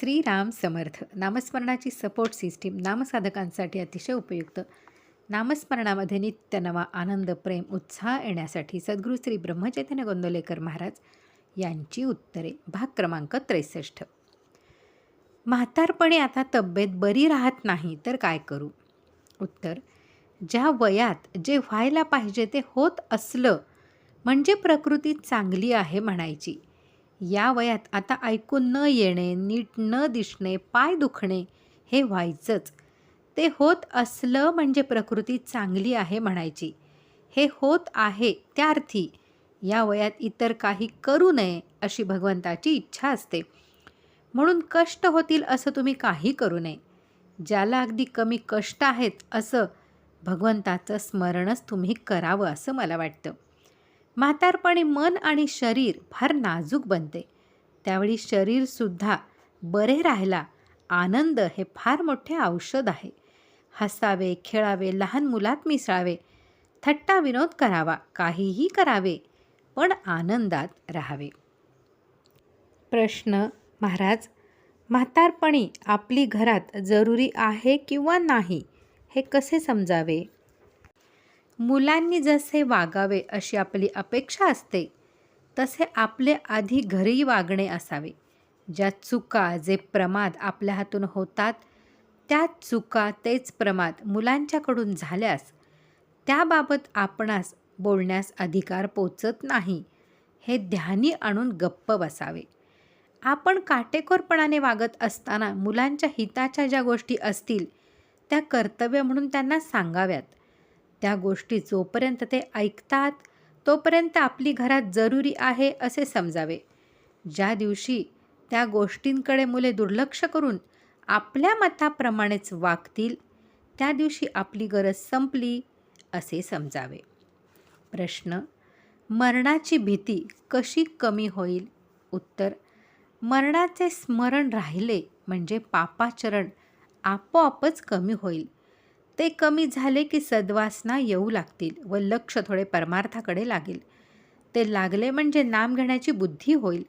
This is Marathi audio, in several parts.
श्रीराम समर्थ. नामस्मरणाची सपोर्ट सिस्टीम नामसाधकांसाठी अतिशय उपयुक्त. नामस्मरणामध्ये नित्य नवा आनंद प्रेम उत्साह येण्यासाठी सद्गुरू श्री ब्रह्मचैतन्य गोंदोलेकर महाराज यांची उत्तरे. भाग क्रमांक त्रेसष्ट. म्हातारपणी आता तब्येत बरी राहत नाही तर काय करू? उत्तर ज्या वयात जे व्हायला पाहिजे ते होत असलं म्हणजे प्रकृती चांगली आहे म्हणायची. या वयात आता ऐकून न येणे नीट न दिसणे पाय दुखणे हे व्हायचंच. ते होत असलं म्हणजे प्रकृती चांगली आहे म्हणायची. हे होत आहे त्यार्थी या वयात इतर काही करू नये अशी भगवंताची इच्छा असते. म्हणून कष्ट होतील असं तुम्ही काही करू नये. ज्याला अगदी कमी कष्ट आहेत असं भगवंताचं स्मरणच तुम्ही करावं असं मला वाटतं. म्हातारपणी मन आणि शरीर फार नाजूक बनते. त्यावेळी शरीरसुद्धा बरे राहायला आनंद हे फार मोठे औषध आहे. हसावे खेळावे लहान मुलात मिसळावे थट्टा विनोद करावा काहीही करावे पण आनंदात राहावे. प्रश्न महाराज म्हातारपणी आपली घरात जरुरी आहे किंवा नाही हे कसे समजावे? मुलांनी जसे वागावे अशी आपली अपेक्षा असते तसे आपले आधी घरी वागणे असावे. ज्या चुका जे प्रमाद आपल्या हातून होतात त्या चुका तेच प्रमाद मुलांच्याकडून झाल्यास त्याबाबत आपणास बोलण्यास अधिकार पोचत नाही हे ध्यानी आणून गप्प बसावे. आपण काटेकोरपणाने वागत असताना मुलांच्या हिताच्या ज्या गोष्टी असतील त्या कर्तव्य म्हणून त्यांना सांगाव्यात. त्या गोष्टी जोपर्यंत ते ऐकतात तोपर्यंत आपली घरात जरुरी आहे असे समजावे. ज्या दिवशी त्या गोष्टींकडे मुले दुर्लक्ष करून आपल्या मताप्रमाणेच वागतील त्या दिवशी आपली गरज संपली असे समजावे. प्रश्न मरणाची भीती कशी कमी होईल? उत्तर मरणाचे स्मरण राहिले म्हणजे पापाचरण आपोआपच कमी होईल. ते कमी झाले की सद्वासना येऊ लागतील व लक्ष थोडे परमार्थाकडे लागेल. ते लागले म्हणजे नाम घेण्याची बुद्धी होईल.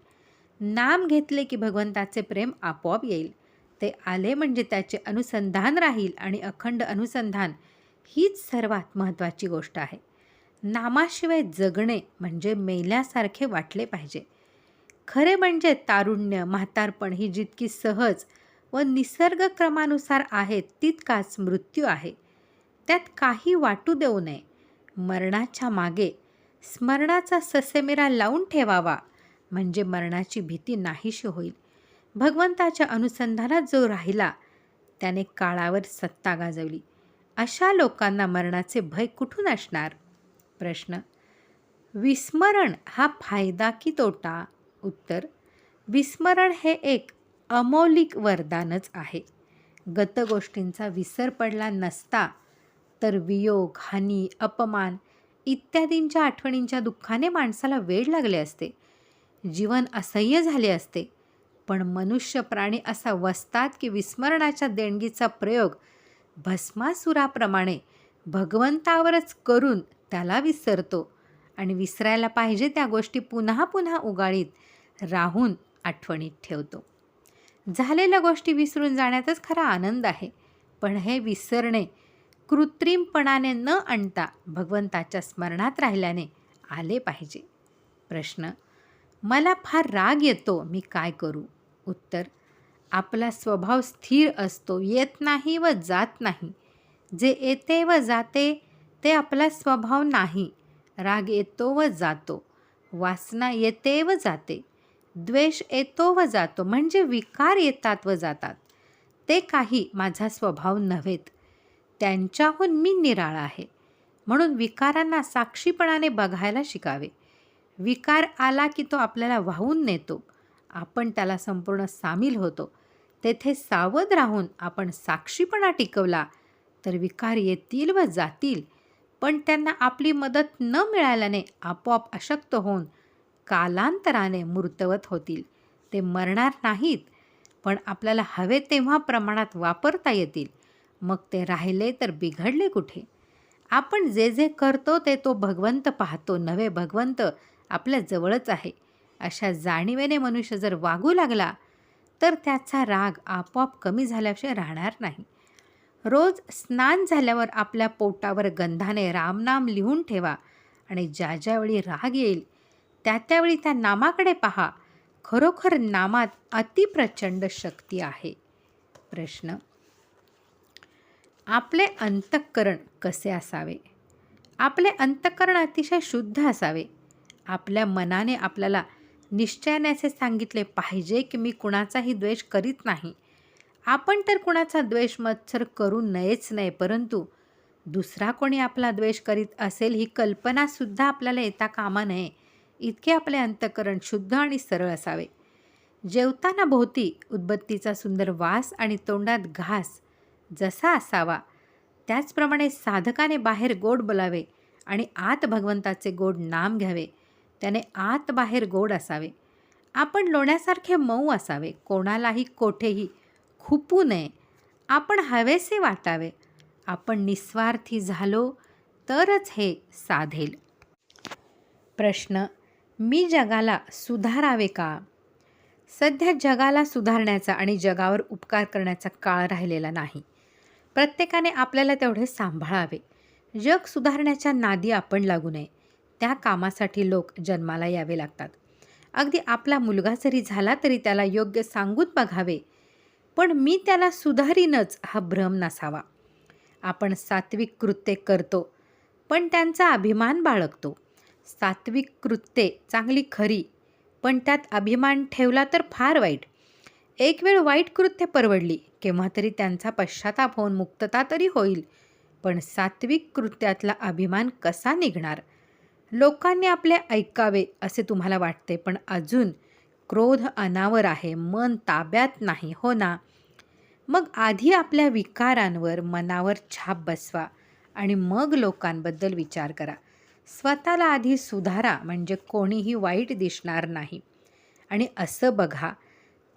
नाम घेतले की भगवंताचे प्रेम आपोआप येईल. ते आले म्हणजे त्याचे अनुसंधान राहील आणि अखंड अनुसंधान हीच सर्वात महत्त्वाची गोष्ट आहे. नामाशिवाय जगणे म्हणजे मेल्यासारखे वाटले पाहिजे. खरे म्हणजे तारुण्य म्हातारपण ही जितकी सहज व निसर्गक्रमानुसार आहे तितकाच मृत्यू आहे. त्यात काही वाटू देऊ नये. मरणाच्या मागे स्मरणाचा ससेमिरा लावून ठेवावा म्हणजे मरणाची भीती नाहीशी होईल. भगवंताच्या अनुसंधानात जो राहिला त्याने काळावर सत्ता गाजवली. अशा लोकांना मरणाचे भय कुठून असणार? प्रश्न. विस्मरण हा फायदा की तोटा? उत्तर. विस्मरण हे एक अमौलिक वरदानच आहे. गतगोष्टींचा विसर पडला नसता तर वियोग हानी अपमान इत्यादींच्या आठवणींच्या दुःखाने माणसाला वेळ लागले असते. जीवन असह्य झाले असते. पण मनुष्य प्राणी असा वसतात की विस्मरणाच्या देणगीचा प्रयोग भस्मासुराप्रमाणे भगवंतावरच करून त्याला विसरतो आणि विसरायला पाहिजे त्या गोष्टी पुन्हा पुन्हा उगाळीत राहून आठवणीत ठेवतो. झालेल्या गोष्टी विसरून जाण्यातच खरा आनंद आहे. पण हे विसरणे कृत्रिमपणाने न आणता भगवंताच्या स्मरणात राहिल्याने आले पाहिजे. प्रश्न मला फार राग येतो मी काय करू? उत्तर आपला स्वभाव स्थिर असतो येत नाही व जात नाही. जे येते व जाते ते आपला स्वभाव नाही. राग येतो व जातो वासना येते व जाते. द्वेष येतो व जातो म्हणजे विकार येतात व जातात. ते काही माझा स्वभाव नव्हेत. त्यांच्याहून मी निराळा आहे. म्हणून विकारांना साक्षीपणाने बघायला शिकावे. विकार आला की तो आपल्याला वाहून नेतो. आपण त्याला संपूर्ण सामील होतो. तेथे सावध राहून आपण साक्षीपणा टिकवला तर विकार येतील व जातील. पण त्यांना आपली मदत न मिळाल्याने आपोआप अशक्त होऊन कालांतराने मूर्तवत होतील. ते मरणार नाहीत पण आपल्याला हवे तेव्हा प्रमाणात वापरता येतील. मग ते राहिले तर बिघडले कुठे? आपण जे जे करतो ते तो भगवंत पाहतो नव्हे भगवंत आपल्या जवळच आहे. अशा जाणीवेने मनुष्य जर वागू लागला तर त्याचा राग आपोआप कमी झाल्याशिवाय राहणार नाही. रोज स्नान झाल्यावर आपल्या पोटावर गंधाने रामनाम लिहून ठेवा आणि ज्या ज्यावेळी राग येईल त्या त्यावेळी त्या नामाकडे पहा. खरोखर नामात अतिप्रचंड शक्ती आहे. प्रश्न आपले अंतःकरण कसे असावे? आपले अंतःकरण अतिशय शुद्ध असावे. आपल्या मनाने आपल्याला निश्चयाने असे सांगितले पाहिजे की मी कुणाचाही द्वेष करीत नाही. आपण तर कुणाचा द्वेष मत्सर करू नयेच नाही परंतु दुसरा कोणी आपला द्वेष करीत असेल ही कल्पनासुद्धा आपल्याला येता कामा नये. इतके आपले अंतःकरण शुद्ध आणि सरळ असावे. जेवताना भोवती उदबत्तीचा सुंदर वास आणि तोंडात घास जसा असावा. त्याचप्रमाणे साधकाने बाहेर गोड बोलावे आणि आत भगवंताचे गोड नाम घ्यावे. त्याने आत बाहेर गोड असावे. आपण लोण्यासारखे मऊ असावे. कोणालाही कोठेही खुपू नये. आपण हवेसे वाटावे. आपण निस्वार्थी झालो तरच हे साधेल. प्रश्न मी जगाला सुधारावे का? सध्या जगाला सुधारण्याचा आणि जगावर उपकार करण्याचा काळ राहिलेला नाही. प्रत्येकाने आपल्याला तेवढे सांभाळावे. जग सुधारण्याच्या नादी आपण लागू नये. त्या कामासाठी लोक जन्माला यावे लागतात. अगदी आपला मुलगा जरी झाला तरी त्याला योग्य सांगून बघावे. पण मी त्याला सुधारीनच हा भ्रम नसावा. आपण सात्विक कृत्ये करतो पण त्यांचा अभिमान बाळगतो. सात्विक कृत्ये चांगली खरी पण त्यात अभिमान ठेवला तर फार वाईट. एक वेळ वाईट कृत्य परवडली केव्हा तरी त्यांचा पश्चाताप होऊन मुक्तता तरी होईल. पण सात्विक कृत्यातला अभिमान कसा निघणार? लोकांनी आपले ऐकावे असे तुम्हाला वाटते पण अजून क्रोध अनावर आहे मन ताब्यात नाही हो ना? मग आधी आपल्या विकारांवर मनावर छाप बसवा आणि मग लोकांबद्दल विचार करा. स्वतःला आधी सुधारा म्हणजे कोणीही वाईट दिसणार नाही. आणि असं बघा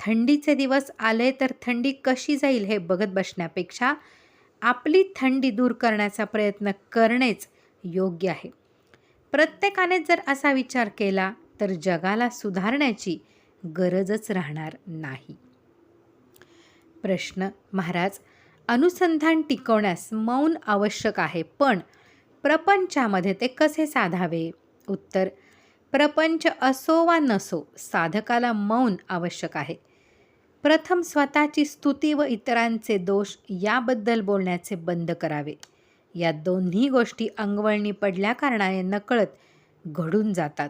थंडीचे दिवस आले तर थंडी कशी जाईल हे बघत बसण्यापेक्षा आपली थंडी दूर करण्याचा प्रयत्न करणेच योग्य आहे. प्रत्येकाने जर असा विचार केला तर जगाला सुधारण्याची गरजच राहणार नाही. प्रश्न महाराज अनुसंधान टिकवण्यास मौन आवश्यक आहे पण प्रपंचामध्ये ते कसे साधावे उत्तर प्रपंच असो वा नसो साधकाला मौन आवश्यक आहे. प्रथम स्वतःची स्तुती व इतरांचे दोष याबद्दल बोलण्याचे बंद करावे. या दोन्ही गोष्टी अंगवळणी पडल्या कारणाने नकळत घडून जातात.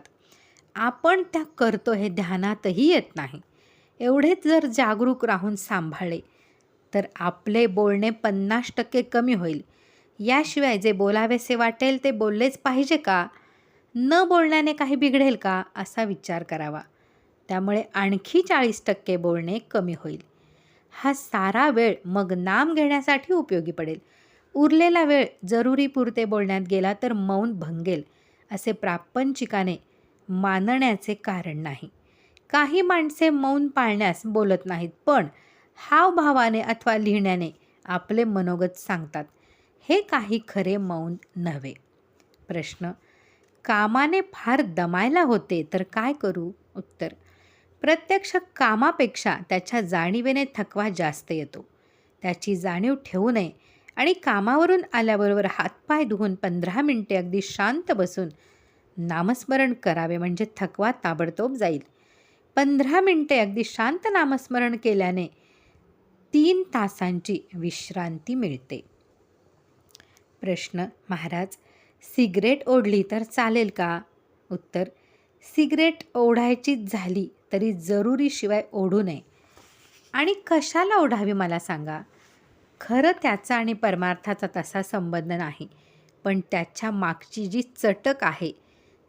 आपण त्या करतो हे ध्यानातही येत नाही. एवढेच जर जागरूक राहून सांभाळले तर आपले बोलणे पन्नास टक्के कमी होईल. याशिवाय जे बोलावेसे वाटेल ते बोललेच पाहिजे का? न बोलण्याने काही बिघडेल का? असा विचार करावा. त्यामुळे आणखी चाळीस टक्के बोलणे कमी होईल. हा सारा वेळ मग नाम घेण्यासाठी उपयोगी पडेल. उरलेला वेळ जरुरीपुरते बोलण्यात गेला तर मौन भंगेल असे प्रापंचिकाने मानण्याचे कारण नाही. काही माणसे मौन पाळण्यास बोलत नाहीत पण हावभावाने अथवा लिहिण्याने आपले मनोगत सांगतात. हे काही खरे मौन नव्हे. प्रश्न कामाने फार दमायला होते तर काय करू? उत्तर प्रत्यक्ष कामापेक्षा त्याच्या जाणीवेने थकवा जास्त येतो. त्याची जाणीव ठेवू नये आणि कामावरून आल्याबरोबर हातपाय धुवून पंधरा मिनटे अगदी शांत बसून नामस्मरण करावे म्हणजे थकवा ताबडतोब जाईल. पंधरा मिनटे अगदी शांत नामस्मरण केल्याने तीन तासांची विश्रांती मिळते. प्रश्न महाराज सिगरेट ओढली तर चालेल का? उत्तर सिगरेट ओढायचीच झाली तरी जरुरीशिवाय ओढू नये. आणि कशाला ओढावी मला सांगा? खरं त्याचा आणि परमार्थाचा तसा संबंध नाही. पण त्याच्या मागची जी चटक आहे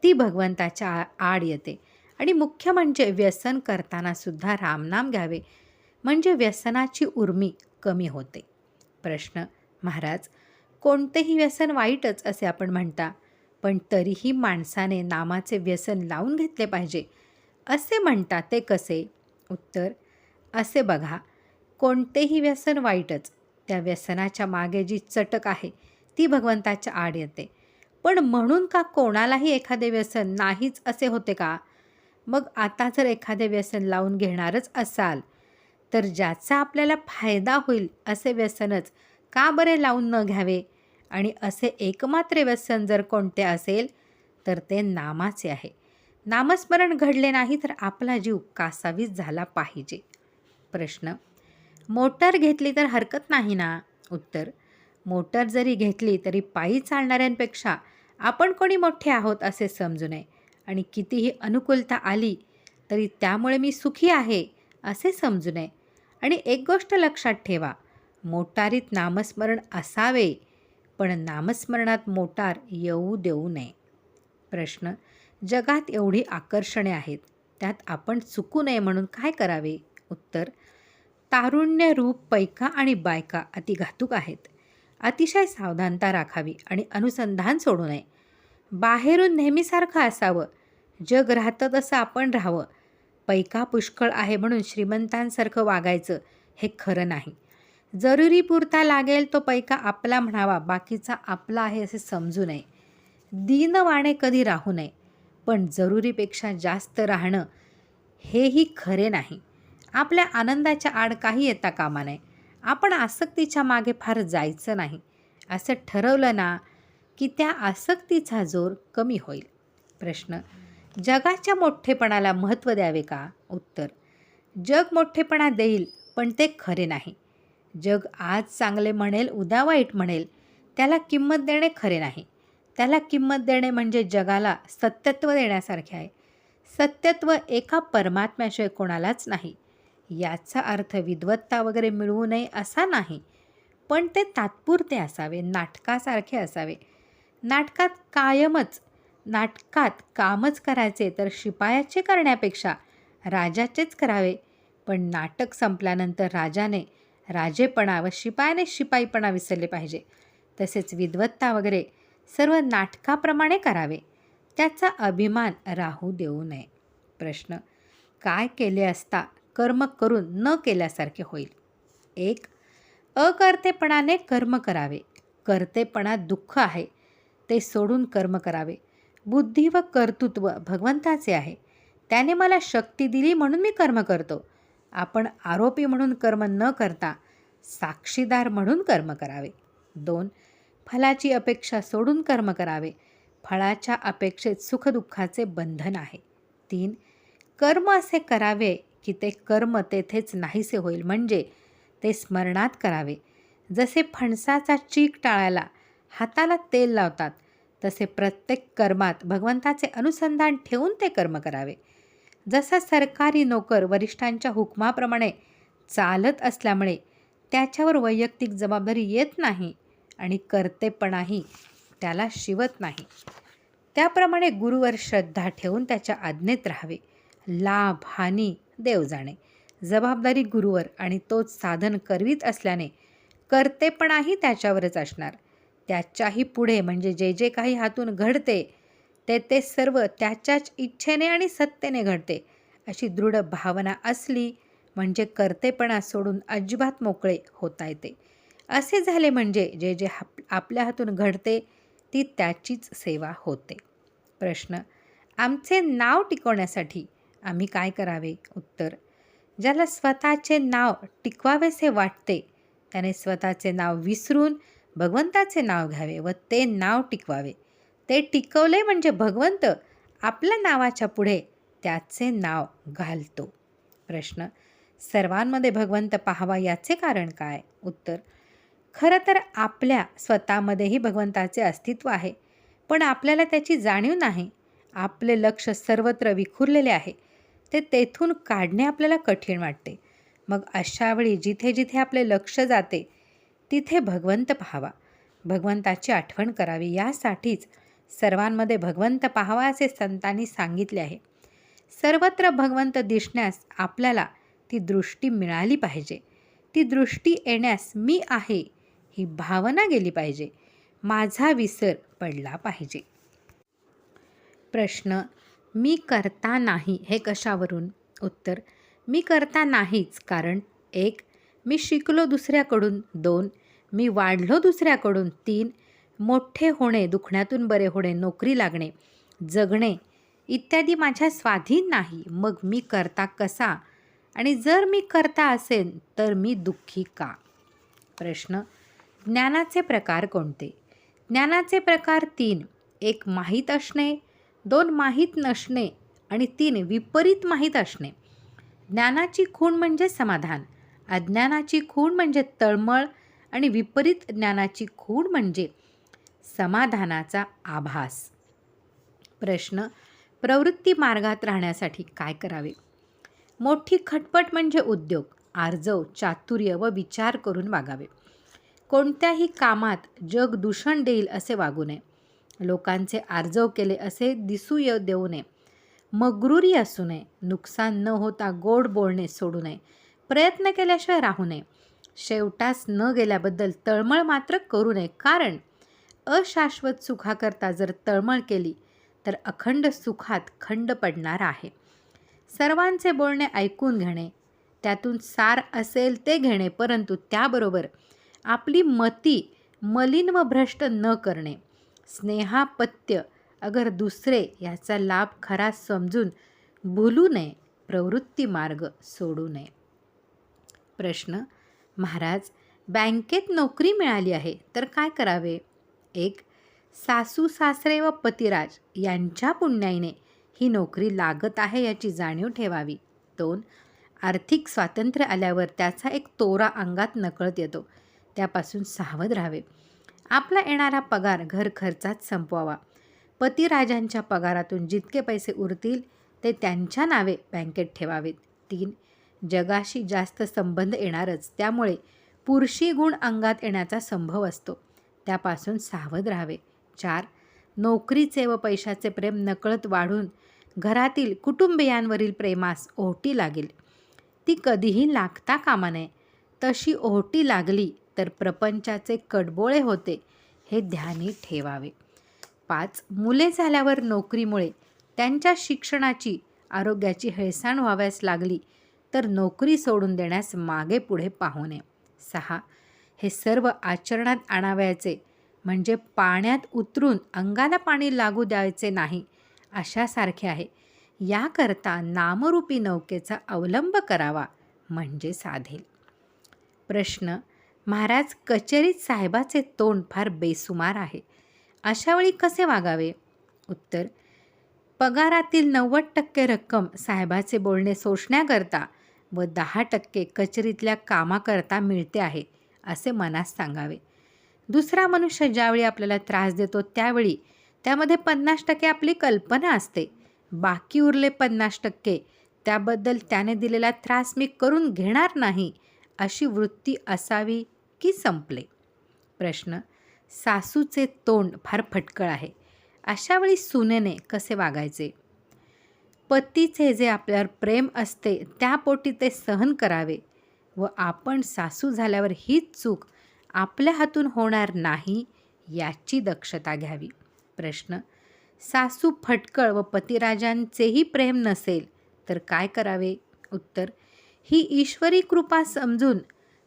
ती भगवंताच्या आ आड येते. आणि मुख्य म्हणजे व्यसन करताना सुद्धा रामनाम घ्यावे. म्हणजे व्यसनाची उर्मी कमी होते. प्रश्न महाराज कोणतेही व्यसन वाईटच असे आपण म्हणता पण तरीही माणसाने नामाचे व्यसन लावून घेतले पाहिजे. असे म्हणतात ते कसे? उत्तर असे बघा. कोणतेही व्यसन वाईटच. त्या व्यसनाच्या मागे जी चटक आहे ती भगवंताच्या आड येते. पण म्हणून का कोणालाही एखादे व्यसन नाहीच असे होते का? मग आता जर एखादे व्यसन लावून घेणारच असाल तर ज्याचा आपल्याला फायदा होईल असे व्यसनच का बरे लावून न घ्यावे? आणि असे एकमात्र व्यसन जर कोणते असेल तर ते नामाचे आहे. नामस्मरण घडले नाही तर आपला जीव कासावीस झाला पाहिजे. प्रश्न मोटर घेतली तर हरकत नाही ना? उत्तर मोटर जरी घेतली तरी पायी चालणाऱ्यांपेक्षा आपण कोणी मोठे आहोत असे समजू नये. आणि कितीही अनुकूलता आली तरी त्यामुळे मी सुखी आहे असे समजू नये. आणि एक गोष्ट लक्षात ठेवा मोटारीत नामस्मरण असावे पण नामस्मरणात मोटार येऊ देऊ नये. प्रश्न जगात एवढी आकर्षणे आहेत. त्यात आपण चुकू नये म्हणून काय करावे? उत्तर तारुण्य रूप पैका आणि बायका अतिघातुक आहेत. अतिशय सावधानता राखावी आणि अनुसंधान सोडू नये. बाहेरून नेहमीसारखं असावं. जग राहतं तसं आपण राहावं. पैका पुष्कळ आहे म्हणून श्रीमंतांसारखं वागायचं हे खरं नाही. जरुरीपुरता लागेल तो पैका आपला म्हणावा बाकीचा आपला आहे असे समजू नये. दीनवाणे कधी राहू नये. पण जरुरीपेक्षा जास्त राहणं हेही खरे नाही. आपल्या आनंदाच्या आड काही येता कामा नये. आपण आसक्तीच्या मागे फार जायचं नाही. असं ठरवलं ना की त्या आसक्तीचा जोर कमी होईल. प्रश्न जगाच्या मोठेपणाला महत्त्व द्यावे का? उत्तर जग मोठेपणा देईल पण ते खरे नाही. जग आज चांगले म्हणेल उद्या वाईट म्हणेल त्याला किंमत देणे खरे नाही. त्याला किंमत देणे म्हणजे जगाला सत्यत्व देण्यासारखे आहे. सत्यत्व एका परमात्म्याशिवाय कोणालाच नाही. याचा अर्थ विद्वत्ता वगैरे मिळवू नये असा नाही. पण ते तात्पुरते असावे नाटकासारखे असावे. नाटकात कायमच नाटकात कामच करायचे तर शिपायाचे करण्यापेक्षा राजाचेच करावे. पण नाटक संपल्यानंतर राजाने राजेपणा व शिपायाने शिपाईपणा विसरले पाहिजे. तसेच विद्वत्ता वगैरे सर्व नाटकाप्रमाणे करावे. त्याचा अभिमान राहू देऊ नये. प्रश्न काय केले असता कर्म करून न केल्यासारखे होईल? एक अकर्तेपणाने कर्म करावे. कर्तेपणात दुःख आहे ते सोडून कर्म करावे. बुद्धी व कर्तृत्व भगवंताचे आहे. त्याने मला शक्ती दिली म्हणून मी कर्म करतो. आपण आरोपी म्हणून कर्म न करता साक्षीदार म्हणून कर्म करावे. दोन फलाची अपेक्षा सोडून कर्म करावे. फळाच्या अपेक्षेत सुखदुःखाचे बंधन आहे. तीन कर्म असे करावे की ते कर्म तेथेच नाहीसे होईल. म्हणजे ते स्मरणात करावे. जसे फणसाचा चीक टाळायला हाताला तेल लावतात तसे प्रत्येक कर्मात भगवंताचे अनुसंधान ठेवून ते कर्म करावे. जसा सरकारी नोकर वरिष्ठांच्या हुकमाप्रमाणे चालत असल्यामुळे त्याच्यावर वैयक्तिक जबाबदारी येत नाही आणि कर्तेपणाही त्याला शिवत नाही. त्याप्रमाणे गुरुवर श्रद्धा ठेवून त्याच्या आज्ञेत राहावे. लाभ हानी देव जाणे. जबाबदारी गुरुवर आणि तोच साधन करवीत असल्याने कर्तेपणाही त्याच्यावरच असणार. त्याच्याही पुढे म्हणजे जे जे काही हातून घडते ते ते सर्व त्याच्याच इच्छेने आणि सत्तेने घडते अशी दृढ भावना असली म्हणजे कर्तेपणा सोडून अजिबात मोकळे होता येते. असे झाले म्हणजे जे जे हाप आपल्या हातून घडते ती त्याचीच सेवा होते. प्रश्न आमचे नाव टिकवण्यासाठी आम्ही काय करावे? उत्तर ज्याला स्वतःचे नाव टिकवावेसे वाटते त्याने स्वतःचे नाव विसरून भगवंताचे नाव घ्यावे व ते नाव टिकवावे. ते टिकवले म्हणजे भगवंत आपल्या नावाच्या पुढे त्याचे नाव घालतो. प्रश्न सर्वांमध्ये भगवंत पाहावा याचे कारण काय? उत्तर खरं तर आपल्या स्वतःमध्येही भगवंताचे अस्तित्व आहे. पण आपल्याला त्याची जाणीव नाही. आपले लक्ष सर्वत्र विखुरलेले आहे. ते तेथून काढणे आपल्याला कठीण वाटते. मग अशावेळी जिथे जिथे आपले लक्ष जाते तिथे भगवंत पाहावा. भगवंताची आठवण करावी. यासाठीच सर्वांमध्ये भगवंत पाहावा असे संतांनी सांगितले आहे. सर्वत्र भगवंत दिसण्यास आपल्याला ती दृष्टी मिळाली पाहिजे. ती दृष्टी येण्यास मी आहे ही भावना गेली पाहिजे. माझा विसर पडला पाहिजे. प्रश्न मी करता नाही हे कशावरून? उत्तर मी करता नाहीच कारण एक मी शिकलो दुसऱ्याकडून दोन मी वाढलो दुसऱ्याकडून तीन मोठे होणे दुखण्यातून बरे होणे नोकरी लागणे जगणे इत्यादी माझ्या स्वाधीन नाही. मग मी करता कसा? आणि जर मी करता असेन तर मी दुःखी का? प्रश्न ज्ञानाचे प्रकार कोणते? ज्ञानाचे प्रकार तीन एक माहीत असणे दोन माहीत नसणे आणि तीन विपरीत माहीत असणे. ज्ञानाची खूण म्हणजे समाधान अज्ञानाची खूण म्हणजे तळमळ आणि विपरीत ज्ञानाची खूण म्हणजे समाधानाचा आभास. प्रश्न प्रवृत्ती मार्गात राहण्यासाठी काय करावे? मोठी खटपट म्हणजे उद्योग आर्जव चातुर्य व विचार करून वागावे. कोणत्याही कामात जग दूषण देईल असे वागू नये. लोकांचे आर्जव केले असे दिसू य देऊ नये. मगरुरी असू नये. नुकसान न होता गोड बोलणे सोडू नये. प्रयत्न केल्याशिवाय राहू नये. शेवटास न गेल्याबद्दल तळमळ मात्र करू नये. कारण अशाश्वत सुखाकरता जर तळमळ केली तर अखंड सुखात खंड पडणार आहे. सर्वांचे बोलणे ऐकून घेणे त्यातून सार असेल ते घेणे परंतु त्याबरोबर आपली मती मलिन व भ्रष्ट न करणे. स्नेहापत्य अगर दुसरे याचा लाभ खरा समजून भुलू नये प्रवृत्ती मार्ग सोडू नये. प्रश्न महाराज बँकेत नोकरी मिळाली आहे तर काय करावे? एक सासू सासरे व पतिराज यांच्या पुण्याईने ही नोकरी लागत आहे याची जाणीव ठेवावी. दोन आर्थिक स्वातंत्र्य आल्यावर त्याचा एक तोरा अंगात नकळत येतो. त्यापासून सावध राहावे. आपला येणारा पगार घर खर्चात संपवावा. पतिराजांच्या पगारातून जितके पैसे उरतील ते त्यांच्या नावे बँकेत ठेवावेत. तीन जगाशी जास्त संबंध येणारच त्यामुळे पुरुषी गुण अंगात येण्याचा संभव असतो. त्यापासून सावध राहावे. चार नोकरीचे व पैशाचे प्रेम नकळत वाढून घरातील कुटुंबियांवरील प्रेमास ओहटी लागेल. ती कधीही लागता कामा नये. तशी ओहटी लागली तर प्रपंचाचे कडबोळे होते हे ध्यानी ठेवावे. पाच मुले झाल्यावर नोकरीमुळे त्यांच्या शिक्षणाची आरोग्याची हेळसाण व्हाव्यास लागली तर नोकरी सोडून देण्यास मागे पुढे पाहू नये. सहा हे सर्व आचरणात आणावयाचे म्हणजे पाण्यात उतरून अंगाला पाणी लागू द्यायचे नाही अशासारखे आहे. याकरता नामरूपी नौकेचा अवलंब करावा म्हणजे साधेल. प्रश्न महाराज कचेरीत साहेबाचे तोंड फार बेसुमार आहे. अशावेळी कसे वागावे? उत्तर पगारातील नव्वद टक्के रक्कम साहेबाचे बोलणे सोसण्याकरता व दहा टक्के कचेरीतल्या कामाकरता मिळते आहे असे मनास सांगावे. दुसरा मनुष्य ज्यावेळी आपल्याला त्रास देतो त्यावेळी त्यामध्ये पन्नास टक्के आपली कल्पना असते. बाकी उरले पन्नास टक्के त्याबद्दल त्याने दिलेला त्रास मी करून घेणार नाही अशी वृत्ती असावी? की संपले. प्रश्न सासूचे तोंड फार फटकळ आहे. अशावेळी सुनेने कसे वागायचे? पतीचे जे आपल्यावर प्रेम असते त्यापोटी ते सहन करावे व आपण सासू झाल्यावर हीच चूक आपल्या हातून होणार नाही याची दक्षता घ्यावी. प्रश्न सासू फटकळ व पतिराजांचेही प्रेम नसेल तर काय करावे? उत्तर ही ईश्वरी कृपा समजून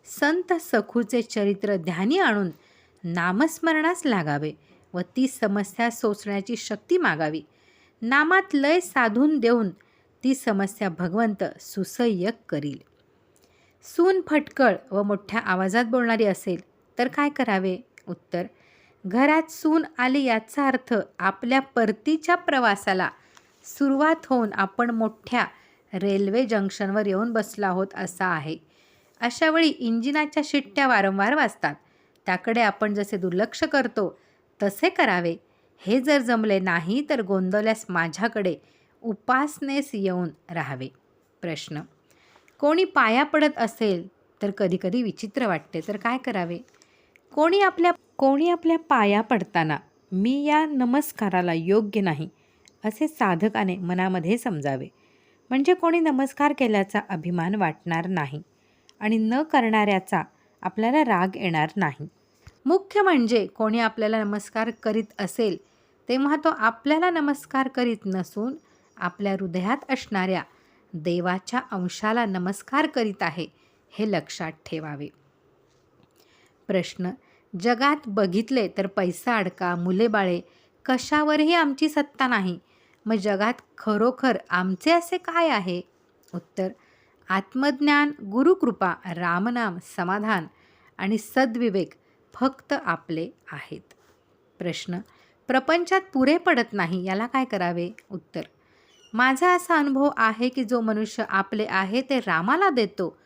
संत सखूचे चरित्र ध्यानी आणून नामस्मरणास लागावे व ती समस्या सोसण्याची शक्ती मागावी. नामात लय साधून देऊन ती समस्या भगवंत सुसह्य करील. सून फटकळ व मोठ्या आवाजात बोलणारी असेल तर काय करावे? उत्तर घरात सून आली याचा अर्थ आपल्या परतीच्या प्रवासाला सुरुवात होऊन आपण मोठ्या रेल्वे जंक्शनवर येऊन बसला आहोत असा आहे. अशावेळी इंजिनाच्या शिट्ट्या वारंवार वाजतात. त्याकडे आपण जसे दुर्लक्ष करतो तसे करावे. हे जर जमले नाही तर गोंदवल्यास माझ्याकडे उपासनेस येऊन राहावे. प्रश्न. कोणी पाया पडत असेल तर कधीकधी विचित्र वाटते. तर काय करावे? कोणी आपल्या कोणी आपल्या पाया पडताना मी या नमस्काराला योग्य नाही असे साधकाने मनामध्ये समजावे. म्हणजे कोणी नमस्कार केल्याचा अभिमान वाटणार नाही. आणि न करणाऱ्याचा आपल्याला राग येणार नाही. मुख्य म्हणजे कोणी आपल्याला नमस्कार करीत असेल तेव्हा तो आपल्याला नमस्कार करीत नसून आपल्या हृदयात असणाऱ्या देवाच्या अंशाला नमस्कार करीत आहे हे लक्षात ठेवावे. प्रश्न जगात बघितले तर पैसा अडका मुलेबाळे कशावरही आमची सत्ता नाही मग जगात खरोखर आमचे असे काय आहे? उत्तर आत्मज्ञान गुरुकृपा रामनाम समाधान आणि सद्विवेक फक्त आपले आहेत. प्रश्न प्रपंचात पुरे पडत नाही याला काय करावे? उत्तर माझा असा अनुभव आहे की जो मनुष्य आपले आहे ते रामाला देतो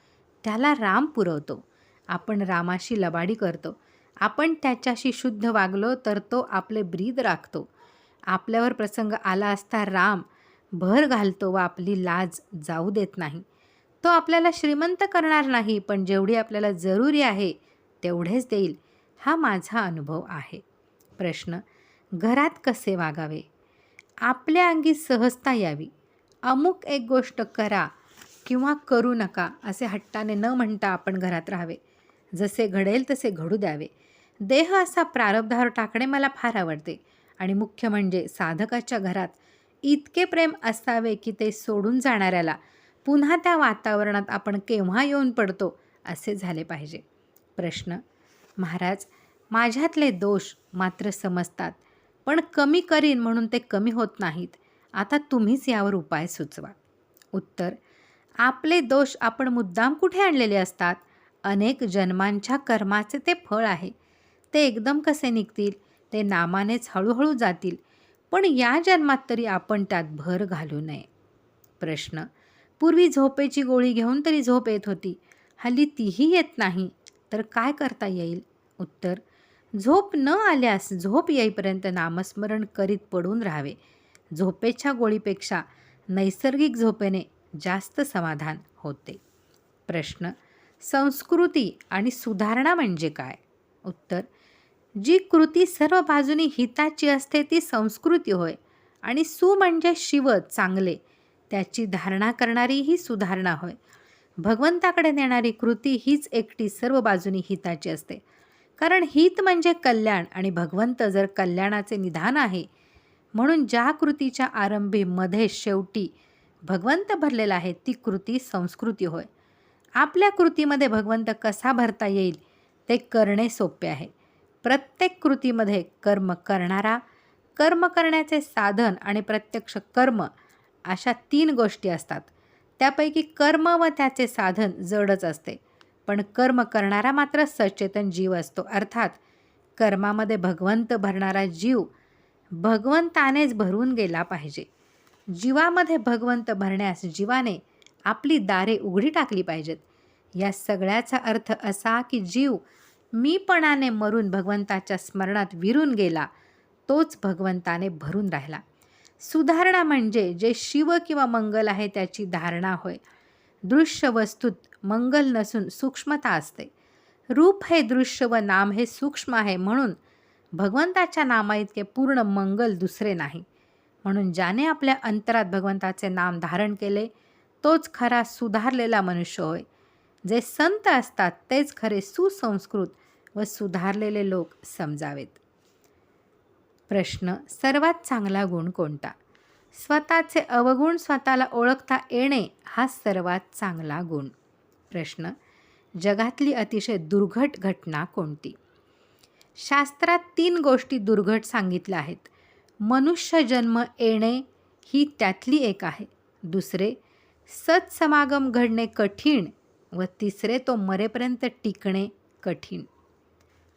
त्याला राम पुरवतो. आपण रामाशी लबाडी करतो. आपण त्याच्याशी शुद्ध वागलो तर तो आपले ब्रीद राखतो. आपल्यावर प्रसंग आला असता राम भर घालतो व आपली लाज जाऊ देत नाही. तो आपल्याला श्रीमंत करणार नाही पण जेवढी आपल्याला जरुरी आहे तेवढेच देईल हा माझा अनुभव आहे. प्रश्न घरात कसे वागावे? आपल्या अंगी सहजता यावी. अमुक एक गोष्ट करा किंवा करू नका असे हट्टाने न म्हणता आपण घरात राहावे. जसे घडेल तसे घडू द्यावे. देह असा प्रारब्धावर टाकणे मला फार आवडते. आणि मुख्य म्हणजे साधकाच्या घरात इतके प्रेम असावे की ते सोडून जाणाऱ्याला पुन्हा त्या वातावरणात आपण केव्हा येऊन पडतो असे झाले पाहिजे. प्रश्न महाराज माझ्यातले दोष मात्र समजतात पण कमी करीन म्हणून ते कमी होत नाहीत. आता तुम्हीच यावर उपाय सुचवा. उत्तर आपले दोष आपण मुद्दाम कुठे आणलेले असतात? अनेक जन्मांच्या कर्माचे ते फळ आहे. ते एकदम कसे निघतील? ते नामानेच हळूहळू जातील. पण या जन्मात तरी आपण त्यात भर घालू नये. प्रश्न पूर्वी झोपेची गोळी घेऊन तरी झोप येत होती. हल्ली तीही येत नाही. तर काय करता येईल? उत्तर झोप न आल्यास झोप येईपर्यंत नामस्मरण करीत पडून राहावे. झोपेच्या गोळीपेक्षा नैसर्गिक झोपेने जास्त समाधान होते. प्रश्न संस्कृती आणि सुधारणा म्हणजे काय? उत्तर जी कृती सर्व बाजूनी हिताची असते ती संस्कृती होय आणि सु म्हणजे शिव चांगले. त्याची धारणा करणारी ही सुधारणा होय. भगवंताकडे नेणारी कृती हीच एकटी सर्व बाजूनी हिताची असते. कारण हित म्हणजे कल्याण आणि भगवंत जर कल्याणाचे निधान आहे म्हणून ज्या कृतीच्या आरंभी मध्ये शेवटी भगवंत भरलेला आहे ती कृती संस्कृती होय. आपल्या कृतीमध्ये भगवंत कसा भरता येईल ते करणे सोपे आहे. प्रत्येक कृतीमध्ये कर्म करणारा कर्म करण्याचे साधन आणि प्रत्यक्ष कर्म अशा तीन गोष्टी असतात. त्यापैकी कर्म व त्याचे साधन जडच असते. पण कर्म करणारा मात्र सचेतन जीव असतो. अर्थात कर्मामध्ये भगवंत भरणारा जीव भगवंतानेच भरून गेला पाहिजे. जीवामध्ये भगवंत भरण्यास जीवाने आपली दारे उघडी टाकली पाहिजेत. या सगळ्याचा अर्थ असा की जीव मीपणाने मरून भगवंताच्या स्मरणात विरून गेला तोच भगवंताने भरून राहिला. सुधारणा म्हणजे जे शिव किंवा मंगल आहे त्याची धारणा होय. दृश्य वस्तूत मंगल नसून सूक्ष्मता असते. रूप हे दृश्य व नाम हे सूक्ष्म आहे म्हणून भगवंताच्या नामा इतके पूर्ण मंगल दुसरे नाही. म्हणून ज्याने आपल्या अंतरात भगवंताचे नाम धारण केले तोच खरा सुधारलेला मनुष्य होय. जे संत असतात तेच खरे सुसंस्कृत व सुधारलेले लोक समजावेत. प्रश्न सर्वात चांगला गुण कोणता? स्वतःचे अवगुण स्वतःला ओळखता येणे हा सर्वात चांगला गुण. प्रश्न जगातली अतिशय दुर्घट घटना कोणती? शास्त्रात तीन गोष्टी दुर्घट सांगितल्या आहेत. मनुष्य जन्म येणे ही त्यातली एक आहे. दुसरे सत्समागम घडणे कठीण व तिसरे तो मरेपर्यंत टिकणे कठीण.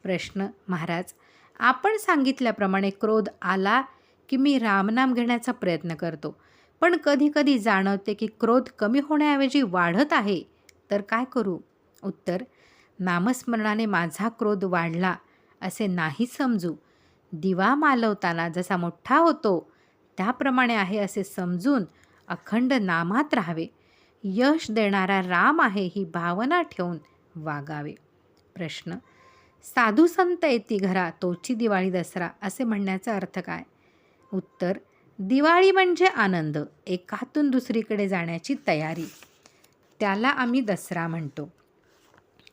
प्रश्न महाराज आपण सांगितल्याप्रमाणे क्रोध आला की मी रामनाम घेण्याचा प्रयत्न करतो. पण कधीकधी जाणवते की क्रोध कमी होण्याऐवजी वाढत आहे. तर काय करू? उत्तर नामस्मरणाने माझा क्रोध वाढला असे नाही समजू. दिवा मालवताना जसा मोठा होतो त्याप्रमाणे आहे असे समजून अखंड नामात राहावे. यश देणारा राम आहे ही भावना ठेवून वागावे. प्रश्न साधू संत येती घरा तोची दिवाळी दसरा असे म्हणण्याचा अर्थ काय? उत्तर दिवाळी म्हणजे आनंद एकातून दुसरीकडे जाण्याची तयारी. त्याला आम्ही दसरा म्हणतो.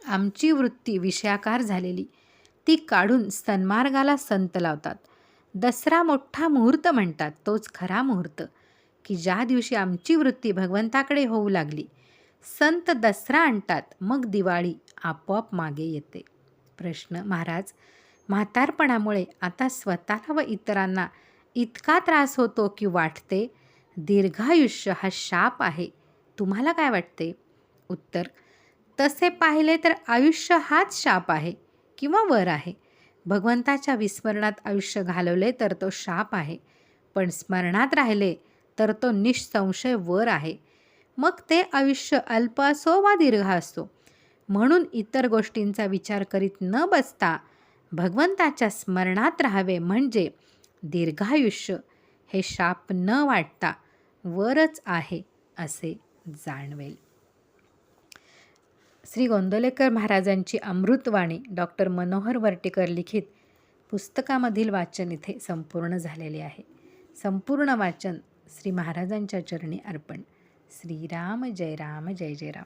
आमची वृत्ती विषयाकार झालेली. ती काढून सन्मार्गाला संत लावतात. दसरा मोठा मुहूर्त म्हणतात तोच खरा मुहूर्त. की ज्या दिवशी आमची वृत्ती भगवंताकडे होऊ लागली संत दसरा आणतात मग दिवाळी आपोआप मागे येते. प्रश्न. महाराज म्हातारपणामुळे आता स्वतःला व इतरांना इतका त्रास होतो की वाटते दीर्घायुष्य हा शाप आहे. तुम्हाला काय वाटते? उत्तर तसे पाहिले तर आयुष्य हाच शाप आहे किंवा वर आहे. भगवंताच्या विस्मरणात आयुष्य घालवले तर तो शाप आहे. पण स्मरणात राहिले तर तो निःसंशय वर आहे. मग ते आयुष्य अल्प असो वा दीर्घ असो म्हणून इतर गोष्टींचा विचार करीत न बसता भगवंताच्या स्मरणात राहावे म्हणजे दीर्घायुष्य. हे शाप न वाटता वरच आहे असे जाणवेल. श्री गोंदलेकर महाराजांची अमृतवाणी डॉक्टर मनोहर वर्टेकर लिखित पुस्तकामधील वाचन इथे संपूर्ण झालेले आहे. संपूर्ण वाचन श्री महाराजांच्या चरणी अर्पण. श्रीराम जय राम जय जय राम.